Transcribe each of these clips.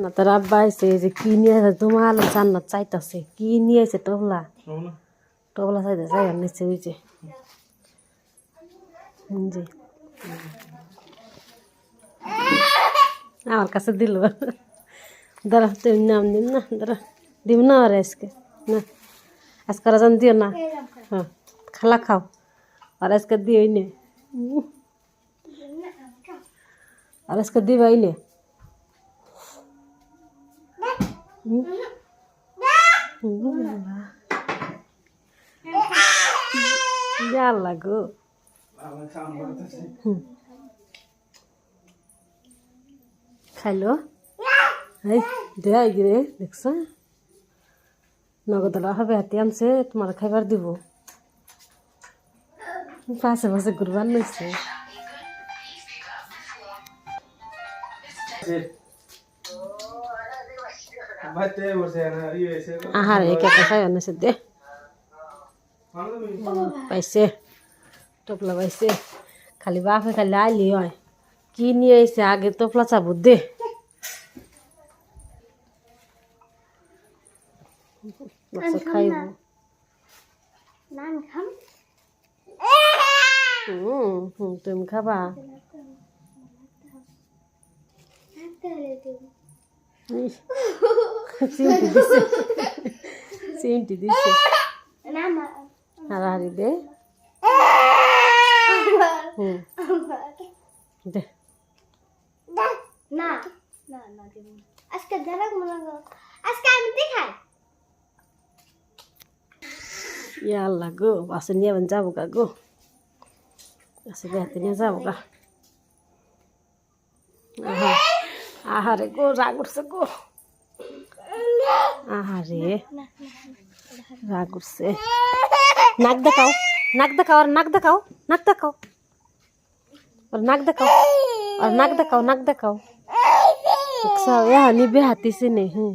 না তোর আব্বা আইসে যে কি নিয়ে আছে? তোমার জান্নাত চাইতাছে। কি নিয়ে আছে টবলা টবলা চাইতে চাই আর নিচে ওই যে। জি। আমার কাছে দিল। দাঁড়া তুমি নাম দিন না দাঁড়া। দিব না আর আজকে। না আজকে রাজান দিও না। হ্যাঁ খালা খাও। আর আজকে দিও নে আর আজকে দিবাই নে জাল্লা গো খাইলো এই দে গিরে দেখছ নগদলা হবে হাতি আনছে তোমার খাইবার দিব পাশে পাশে ঘুরবার নইছে আহার এই কেটে খাই আনেছে দে পাইছে টোপলা পাইছে খালি বাপে খালি আইলি হয় কি নিয়ে আইছে আগে টোপলা চাবো দে খাইব তুমি খাবা ইস, চিমটি দিছে চিমটি দিছে হারাহারি দে হুম দে না না না দেব না। আজকে দেখাক মনে করো আজকে আমি দেখাই ইয়া আল্লাহ গো বাসে নিয়ে আবার যাব গা গো বাসে বেড়াতে নিয়ে যাব গা আহা আহারে গো রাগ উঠছে গো আহারে রাগ উঠছে নাক দেখাও নাক দেখাও আর নাক দেখাও নাক দেখাও আর নাক দেখাও আর নাক দেখাও নাক দেখাও দেখছ ইয়া নিবে হাতি সিনে হুম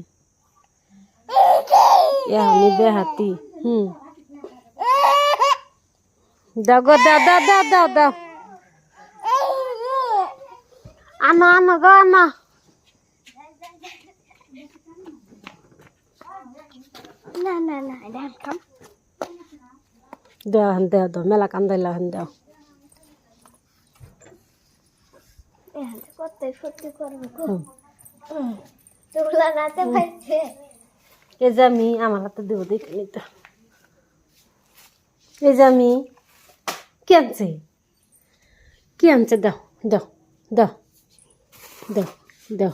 ইয়া নিবে হাতি হুম দাও গো দাও দাও দাও দাও দাও আনো আনো গো আনো না না না দেখাম দেও হেন দেও দাও মেলা কান্দাইলা হেন দেও। এই যে আমি আমার হাতে দেবো দেখে নিতে এই যে আমি কি আনছে? কি আনছে? দাও দাও দাও দাও দাও।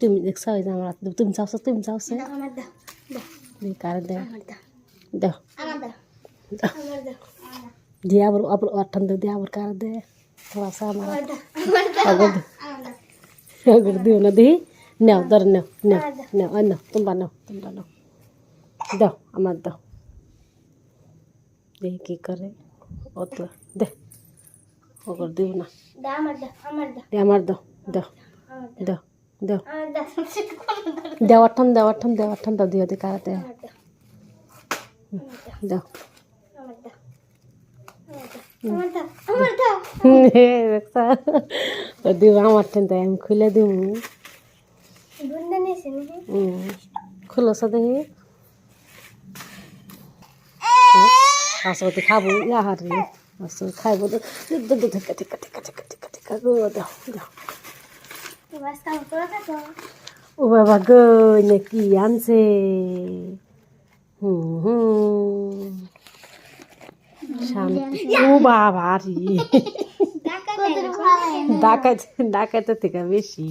তুমি দেখছ এই যে আমার হাতে তুমি চাওছো তুমি চাওছো দাও দাও কার দেও দাও দাও দাও দাও আমার দাও দিয়ে আবার আবার অঠান দে দিয়ে আবার কার দে থোড়া সা আমার দাও দাও আগর দে দাও আগর দিও না দিই নাও ধর নাও নাও নাও নাও তোমরা নাও তোমরা নাও দাও আমার দাও দেখি কি করে ও তো দে ওগর দিব না দাও আমার দাও আমার দাও দে আমার দাও দাও দাও দাও দেওয়ার ঠান দেওয়ার ঠান দেওয়ার ঠান দাও দিও দে কারা দে আমার দাও দিব আমার ঠান দেয় আমি খুলে দিব বুন্দা নিয়েছে নাকি খুলো সা দেখি আসতে খাব ইয়াহার রে আসতে খাইবো থেকে টিকা টিকা টিকা টিকা টিকা গো দাও দাও ও বাবা গো নাকি আনছে? হুম হুম। শান্তি। ও বাবা রে। ডাকা ডাকা ডাকাইতে ডাকাইতে থেকে বেশি।